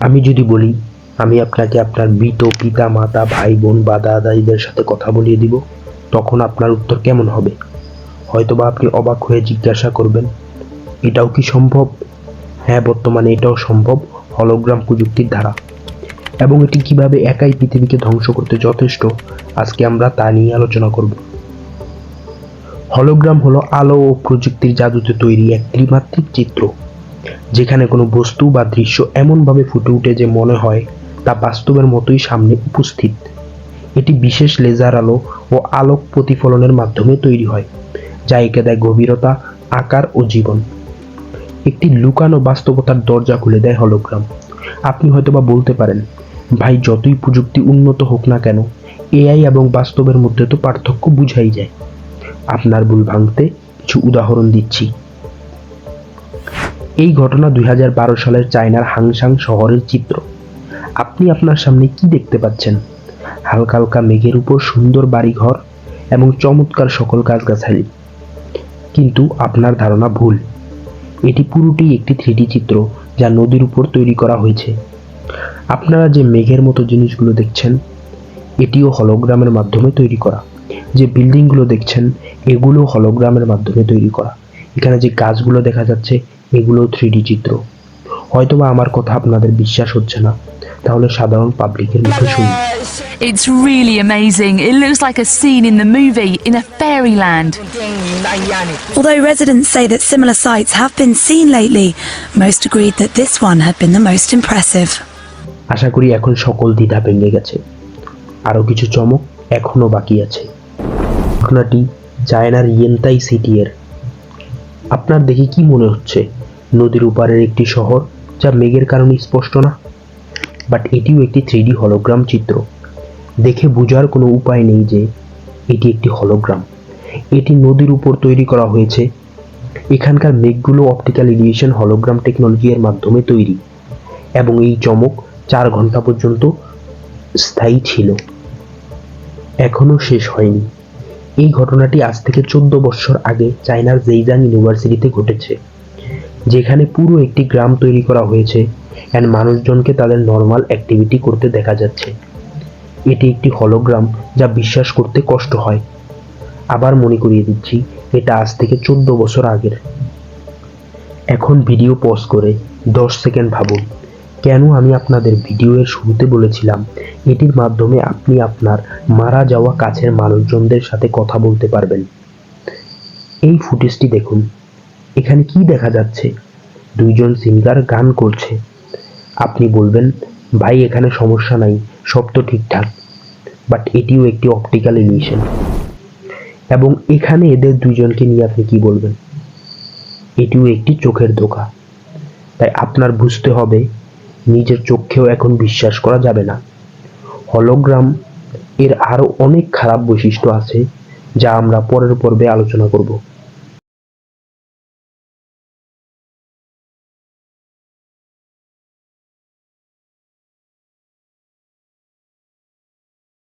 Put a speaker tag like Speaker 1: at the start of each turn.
Speaker 1: আমি যদি বলি, আমি আপনাকে আপনার মৃত পিতা, মাতা, ভাই, বোন বা দাদা দাদিদের সাথে কথা বলিয়ে দিব, তখন আপনার উত্তর কেমন হবে? হয়তোবা আপনি অবাক হয়ে জিজ্ঞাসা করবেন, এটাও কি সম্ভব? হ্যাঁ বর্তমানে এটাও সম্ভব, হলোগ্রাম প্রযুক্তির দ্বারা এবং এটি কীভাবে একাই পৃথিবীকে ধ্বংস করতে যথেষ্ট, আজকে আমরা তা নিয়ে আলোচনা করব। হলোগ্রাম হলো আলো ও প্রযুক্তির জাদুতে তৈরি এক ত্রিমাত্রিক চিত্র। যেখানে কোনো বস্তু বা দৃশ্য এমনভাবে ফুটে উঠে যে মনে হয় তা বাস্তবের মতোই সামনে উপস্থিত। এটি বিশেষ লেজার আলো ও আলোক প্রতিফলনের মাধ্যমে তৈরি হয়, যা একে দেয় গভীরতা, আকার ও জীবন। একটি লুকানো বাস্তবতার দরজা খুলে দেয় হলোগ্রাম। আপনি হয়তোবা বলতে পারেন, ভাই, যতই প্রযুক্তি উন্নত হোক না কেন, এআই এবং বাস্তবের মধ্যে তো পার্থক্য বুঝাই যায়। আপনার ভুল ভাঙতে কিছু উদাহরণ দিচ্ছি। এই ঘটনা দুই হাজার বারো সালের চায়নার হাংসাং শহরের চিত্র। আপনি আপনার সামনে কি দেখতে পাচ্ছেন? হালকা হালকা মেঘের উপর সুন্দর বাড়িঘর এবং চমৎকার সকল গাছগাছালি। কিন্তু আপনার ধারণা ভুল। এটি পুরোটি একটি থ্রিডি চিত্র যা নদীর উপর তৈরি করা হয়েছে। আপনারা যে মেঘের মতো জিনিসগুলো দেখছেন, এটিও হলোগ্রামের মাধ্যমে তৈরি করা। যে বিল্ডিংগুলো দেখছেন এগুলো হলোগ্রামের মাধ্যমে তৈরি করা। এখানে যে গাছগুলো দেখা যাচ্ছে এগুলো থ্রিডি চিত্র হয়তোবা আমার কথা আপনাদের বিশ্বাস হচ্ছে না তাহলে সাধারণ পাবলিকের মুখে শুনুন
Speaker 2: It's really amazing. It looks like a scene in the movie in a fairyland.
Speaker 3: Although residents say that similar sights have been seen lately, most agreed that this one had been the most impressive.
Speaker 1: আশা করি এখন সকল দ্বিধা ভেঙে গেছে আরও কিছু চমক এখনও বাকি আছে ঘটনাটি চায়নার ইয়েন্তাই সিটি এর আপনার দেখে কি মনে হচ্ছে? নদীর উপারের একটি শহর, যা মেঘের কারণে স্পষ্ট না? বাট এটিও একটি থ্রিডি হলোগ্রাম চিত্র। দেখে বোঝার কোনো উপায় নেই যে এটি একটি হলোগ্রাম এটি নদীর উপর তৈরি করা হয়েছে। এখানকার মেঘগুলো অপটিক্যাল ইলিয়েশন হলোগ্রাম টেকনোলজি এর মাধ্যমে তৈরি। এবং এই চমক চার ঘণ্টা পর্যন্ত স্থায়ী ছিল। এখনও শেষ হয়নি। এই ঘটনাটি আজ থেকে চোদ্দ বছর আগে চায়নার জেইজাং ইউনিভার্সিটিতে ঘটেছে, যেখানে পুরো একটি গ্রাম তৈরি করা হয়েছে অ্যান্ড মানুষজনকে তাদের নর্মাল অ্যাক্টিভিটি করতে দেখা যাচ্ছে। এটি একটি হলোগ্রাম যা বিশ্বাস করতে কষ্ট হয়। আবার মনে করিয়ে দিচ্ছি, এটা আজ থেকে চোদ্দ বছর আগের। এখন ভিডিও পজ করে দশ সেকেন্ড ভাবুন। কেন আমি আপনাদের ভিডিওর শুরুতে বলেছিলাম? এটির মাধ্যমে আপনি আপনার মারা যাওয়া কাছের মানুষজনদের সাথে কথা বলতে পারবেন। এই ফুটেজটি দেখুন। এখানে কি দেখা যাচ্ছে? দুইজন সিঙ্গার গান করছে। আপনি বলবেন, ভাই, এখানে সমস্যা নাই, সব তো ঠিকঠাক। বাট এটিও একটি অপটিক্যাল ইলিউশন এবং এখানে এদের দুইজনকে নিয়ে আপনি কি বলবেন? এটিও একটি চোখের ধোকা। তাই আপনার বুঝতে হবে নিজের চোখেও এখন বিশ্বাস করা যাবে না। হলোগ্রাম এর আরও অনেক খারাপ বৈশিষ্ট্য আছে, যা আমরা পরের পর্বে আলোচনা করব।